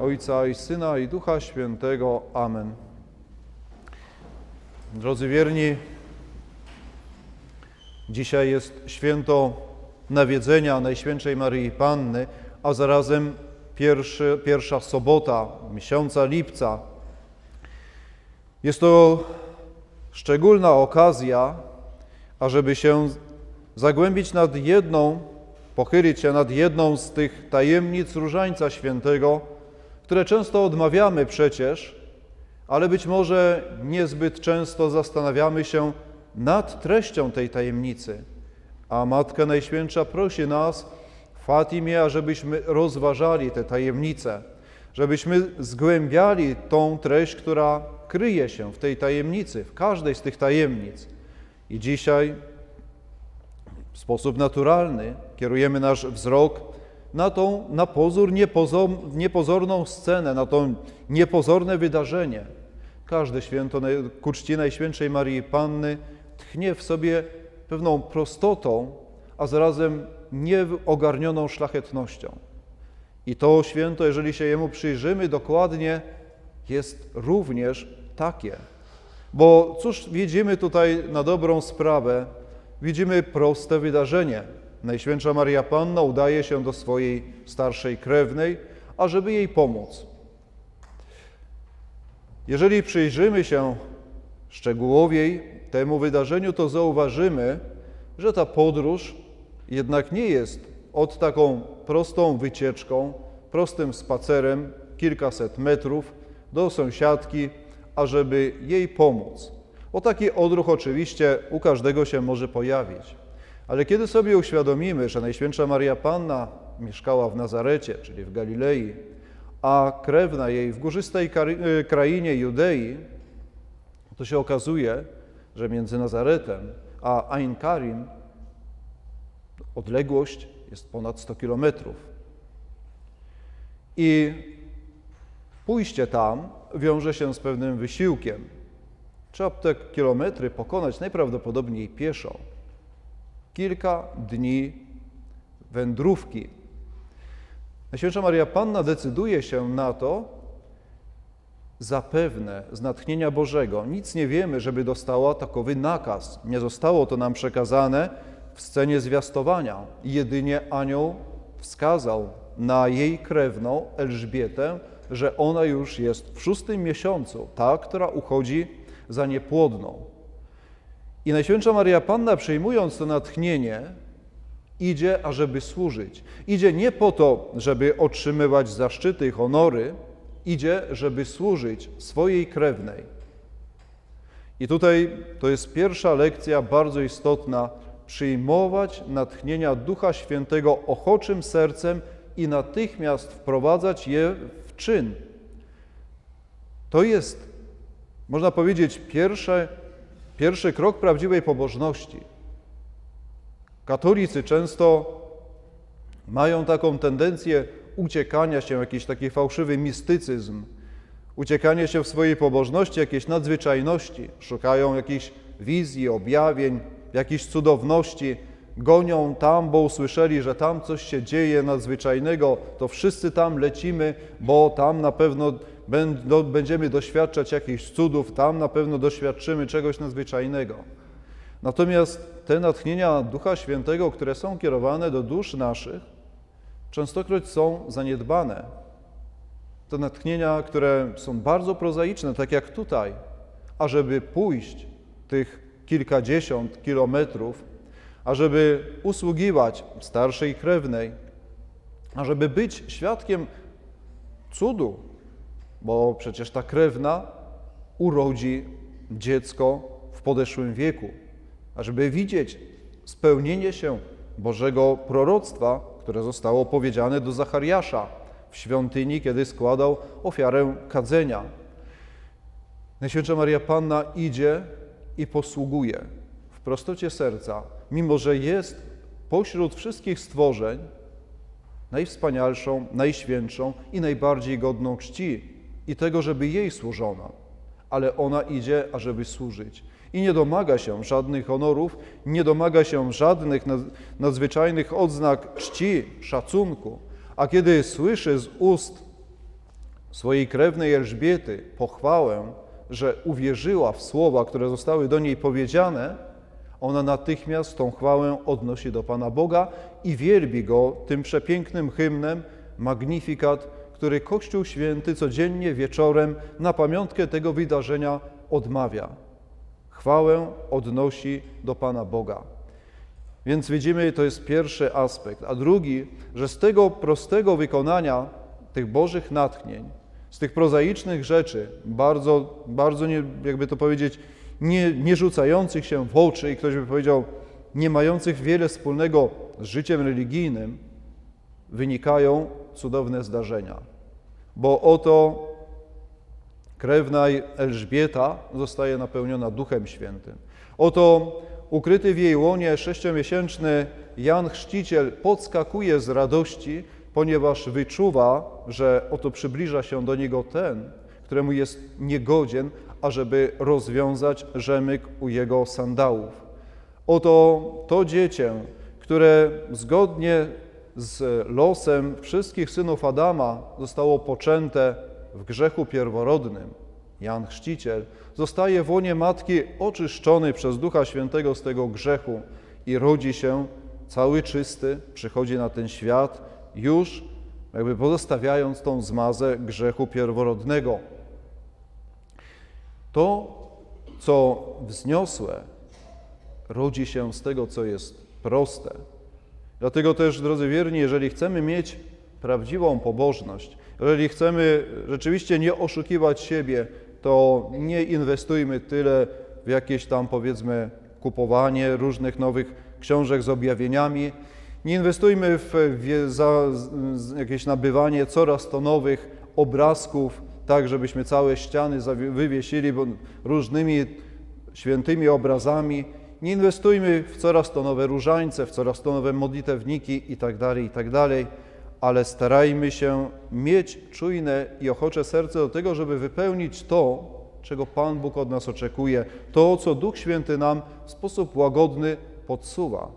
Ojca i Syna i Ducha Świętego. Amen. Drodzy wierni, dzisiaj jest święto nawiedzenia Najświętszej Maryi Panny, a zarazem pierwszy, pierwsza sobota miesiąca lipca. Jest to szczególna okazja, ażeby się zagłębić nad jedną, pochylić się nad jedną z tych tajemnic Różańca Świętego, które często odmawiamy przecież, ale być może niezbyt często zastanawiamy się nad treścią tej tajemnicy. A Matka Najświętsza prosi nas w Fatimie, ażebyśmy rozważali te tajemnice, żebyśmy zgłębiali tą treść, która kryje się w tej tajemnicy, w każdej z tych tajemnic. I dzisiaj w sposób naturalny kierujemy nasz wzrok na tą na pozór niepozor, niepozorną scenę, na to niepozorne wydarzenie. Każde święto ku czci Najświętszej Marii Panny tchnie w sobie pewną prostotą, a zarazem nieogarnioną szlachetnością. I to święto, jeżeli się jemu przyjrzymy dokładnie, jest również takie. Bo cóż widzimy tutaj na dobrą sprawę? Widzimy proste wydarzenie. Najświętsza Maria Panna udaje się do swojej starszej krewnej, ażeby jej pomóc. Jeżeli przyjrzymy się szczegółowiej temu wydarzeniu, to zauważymy, że ta podróż jednak nie jest od taką prostą wycieczką, prostym spacerem kilkaset metrów do sąsiadki, ażeby jej pomóc. O taki odruch oczywiście u każdego się może pojawić. Ale kiedy sobie uświadomimy, że Najświętsza Maria Panna mieszkała w Nazarecie, czyli w Galilei, a krewna jej w górzystej krainie Judei, to się okazuje, że między Nazaretem a Ain Karim odległość jest ponad 100 kilometrów. I pójście tam wiąże się z pewnym wysiłkiem. Trzeba te kilometry pokonać najprawdopodobniej pieszo. Kilka dni wędrówki. Najświętsza Maria Panna decyduje się na to, zapewne z natchnienia Bożego. Nic nie wiemy, żeby dostała takowy nakaz. Nie zostało to nam przekazane w scenie zwiastowania. Jedynie anioł wskazał na jej krewną Elżbietę, że ona już jest w szóstym miesiącu, ta, która uchodzi za niepłodną. I Najświętsza Maria Panna, przyjmując to natchnienie, idzie, ażeby służyć. Idzie nie po to, żeby otrzymywać zaszczyty i honory, idzie, żeby służyć swojej krewnej. I tutaj to jest pierwsza lekcja bardzo istotna, przyjmować natchnienia Ducha Świętego ochoczym sercem i natychmiast wprowadzać je w czyn. To jest, można powiedzieć, pierwsze, pierwszy krok prawdziwej pobożności. Katolicy często mają taką tendencję uciekania się, jakiś taki fałszywy mistycyzm, uciekanie się w swojej pobożności, jakiejś nadzwyczajności, szukają jakichś wizji, objawień, jakichś cudowności, gonią tam, bo usłyszeli, że tam coś się dzieje nadzwyczajnego, to wszyscy tam lecimy, bo tam na pewno będziemy doświadczać jakichś cudów, tam na pewno doświadczymy czegoś nadzwyczajnego. Natomiast te natchnienia Ducha Świętego, które są kierowane do dusz naszych, częstokroć są zaniedbane. To natchnienia, które są bardzo prozaiczne, tak jak tutaj, ażeby pójść tych kilkadziesiąt kilometrów, ażeby usługiwać starszej krewnej, ażeby być świadkiem cudu, bo przecież ta krewna urodzi dziecko w podeszłym wieku, ażeby widzieć spełnienie się Bożego proroctwa, które zostało powiedziane do Zachariasza w świątyni, kiedy składał ofiarę kadzenia. Najświętsza Maria Panna idzie i posługuje w prostocie serca, mimo że jest pośród wszystkich stworzeń najwspanialszą, najświętszą i najbardziej godną czci i tego, żeby jej służono. Ale ona idzie, ażeby służyć. I nie domaga się żadnych honorów, nie domaga się żadnych nadzwyczajnych odznak czci, szacunku. A kiedy słyszy z ust swojej krewnej Elżbiety pochwałę, że uwierzyła w słowa, które zostały do niej powiedziane, ona natychmiast tą chwałę odnosi do Pana Boga i wielbi Go tym przepięknym hymnem Magnifikat, który Kościół Święty codziennie wieczorem na pamiątkę tego wydarzenia odmawia. Chwałę odnosi do Pana Boga. Więc widzimy, to jest pierwszy aspekt. A drugi, że z tego prostego wykonania tych Bożych natchnień, z tych prozaicznych rzeczy, bardzo, bardzo nie, jakby to powiedzieć, nie, nie rzucających się w oczy i ktoś by powiedział, nie mających wiele wspólnego z życiem religijnym, wynikają cudowne zdarzenia. Bo oto krewna Elżbieta zostaje napełniona Duchem Świętym. Oto ukryty w jej łonie sześciomiesięczny Jan Chrzciciel podskakuje z radości, ponieważ wyczuwa, że oto przybliża się do niego ten, któremu jest niegodzien, ażeby rozwiązać rzemyk u jego sandałów. Oto to dziecię, które zgodnie z losem wszystkich synów Adama zostało poczęte w grzechu pierworodnym, Jan Chrzciciel, zostaje w łonie matki oczyszczony przez Ducha Świętego z tego grzechu i rodzi się cały czysty, przychodzi na ten świat już jakby pozostawiając tą zmazę grzechu pierworodnego. To, co wzniosłe, rodzi się z tego, co jest proste. Dlatego też, drodzy wierni, jeżeli chcemy mieć prawdziwą pobożność, jeżeli chcemy rzeczywiście nie oszukiwać siebie, to nie inwestujmy tyle w jakieś tam, powiedzmy, kupowanie różnych nowych książek z objawieniami. Nie inwestujmy w, w za, jakieś nabywanie coraz to nowych obrazków, tak żebyśmy całe ściany wywiesili różnymi świętymi obrazami. Nie inwestujmy w coraz to nowe różańce, w coraz to nowe modlitewniki itd., tak itd., tak ale starajmy się mieć czujne i ochocze serce do tego, żeby wypełnić to, czego Pan Bóg od nas oczekuje, to, co Duch Święty nam w sposób łagodny podsuwa.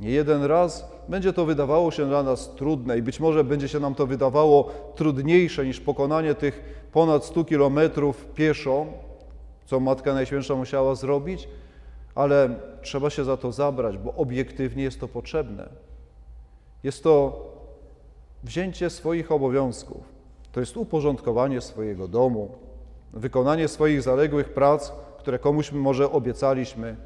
Nie jeden raz będzie to wydawało się dla nas trudne i być może będzie się nam to wydawało trudniejsze niż pokonanie tych ponad 100 kilometrów pieszo, co Matka Najświętsza musiała zrobić, ale trzeba się za to zabrać, bo obiektywnie jest to potrzebne. Jest to wzięcie swoich obowiązków, to jest uporządkowanie swojego domu, wykonanie swoich zaległych prac, które komuś może obiecaliśmy.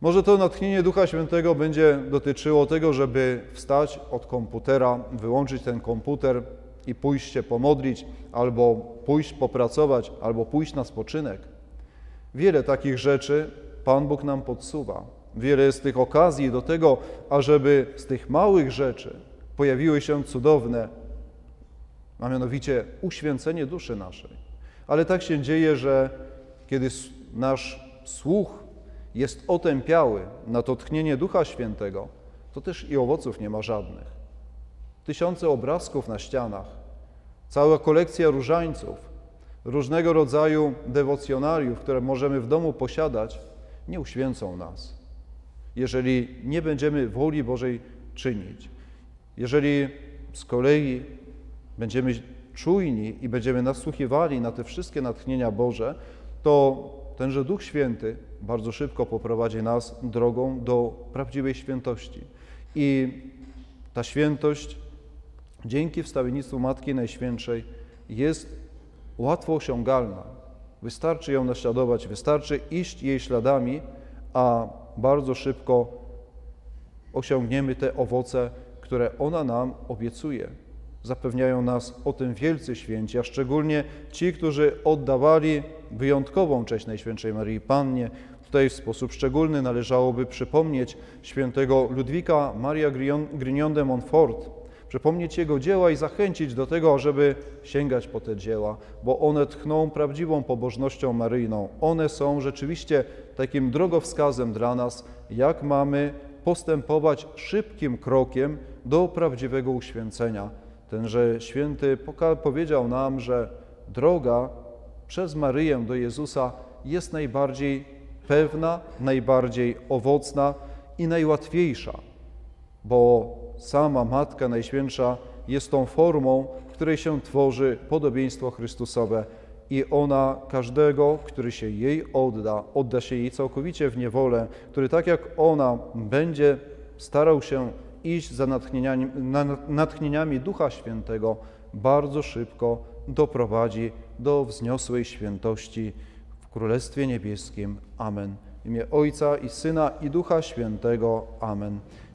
Może to natchnienie Ducha Świętego będzie dotyczyło tego, żeby wstać od komputera, wyłączyć ten komputer i pójść się pomodlić, albo pójść popracować, albo pójść na spoczynek. Wiele takich rzeczy Pan Bóg nam podsuwa. Wiele jest tych okazji do tego, ażeby z tych małych rzeczy pojawiły się cudowne, a mianowicie uświęcenie duszy naszej. Ale tak się dzieje, że kiedy nasz słuch jest otępiały na to tchnienie Ducha Świętego, to też i owoców nie ma żadnych. Tysiące obrazków na ścianach, cała kolekcja różańców, różnego rodzaju dewocjonariów, które możemy w domu posiadać, nie uświęcą nas, jeżeli nie będziemy woli Bożej czynić. Jeżeli z kolei będziemy czujni i będziemy nasłuchiwali na te wszystkie natchnienia Boże, to tenże Duch Święty bardzo szybko poprowadzi nas drogą do prawdziwej świętości. I ta świętość dzięki wstawiennictwu Matki Najświętszej jest łatwo osiągalna. Wystarczy ją naśladować, wystarczy iść jej śladami, a bardzo szybko osiągniemy te owoce, które ona nam obiecuje. Zapewniają nas o tym wielcy święci, a szczególnie ci, którzy oddawali wyjątkową cześć Najświętszej Marii Pannie. Tutaj w sposób szczególny należałoby przypomnieć świętego Ludwika Maria Grignon de Montfort, przypomnieć jego dzieła i zachęcić do tego, żeby sięgać po te dzieła, bo one tchną prawdziwą pobożnością maryjną. One są rzeczywiście takim drogowskazem dla nas, jak mamy postępować szybkim krokiem do prawdziwego uświęcenia. Tenże święty powiedział nam, że droga przez Maryję do Jezusa jest najbardziej pewna, najbardziej owocna i najłatwiejsza, bo sama Matka Najświętsza jest tą formą, w której się tworzy podobieństwo Chrystusowe i ona każdego, który się jej odda, odda się jej całkowicie w niewolę, który tak jak ona będzie starał się iść za natchnieniami, na- natchnieniami Ducha Świętego, bardzo szybko doprowadzi do wzniosłej świętości w Królestwie Niebieskim. Amen. W imię Ojca i Syna i Ducha Świętego. Amen.